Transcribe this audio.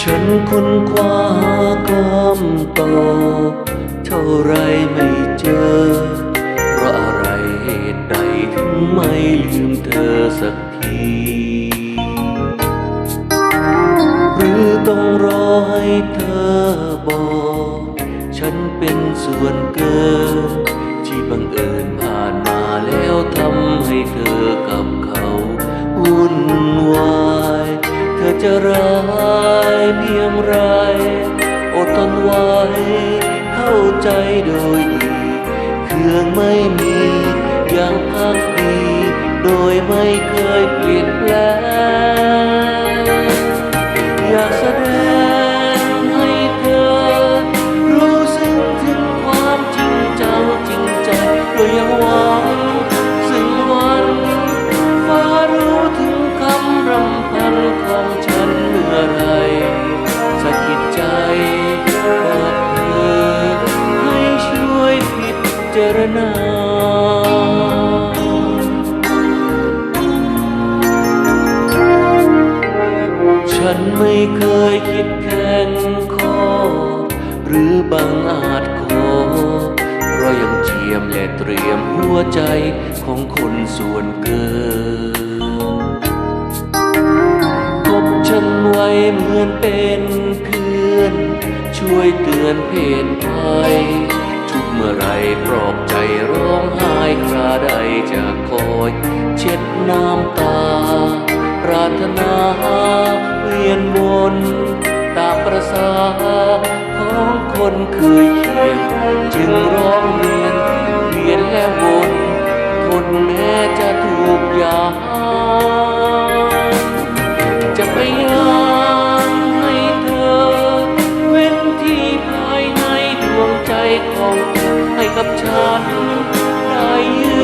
ฉันค้นคว้าคำตอบเท่าไรไม่เจอ เพราะอะไรเหตุใดถึงไม่ลืมเธอสักที หรือต้องรอให้เธอบอก ฉันเป็นส่วนเกิน ที่บังเอิญผ่านมาแล้วทำให้เธอกับเขา วุ่นวายเธอจะร้ายเพียงไรอดทนไว้เข้าใจโดยดีเครื่องไม่มีอย่างพักดีโดยไม่เคยเปลี่ยนแปลง รณาฉันไม่เคยคิดแข่งข้อ หรือบังอาจขอ เพราะยังเจียมและเตรียมหัวใจของคนส่วนเกินคบฉันไว้เหมือนเป็นเพื่อน ช่วยเตือนเพศภัย เมื่อไรปลอบใจร้องไห้คราใดจะคอยเช็ดน้ำตา ปรารถนาเวียนวนตาประสาของคนเคยเคียงจึงร้องเรียนเวียนและวนทนแม้จะถูกยาจะไปยา ของให้กับฉันได้ยื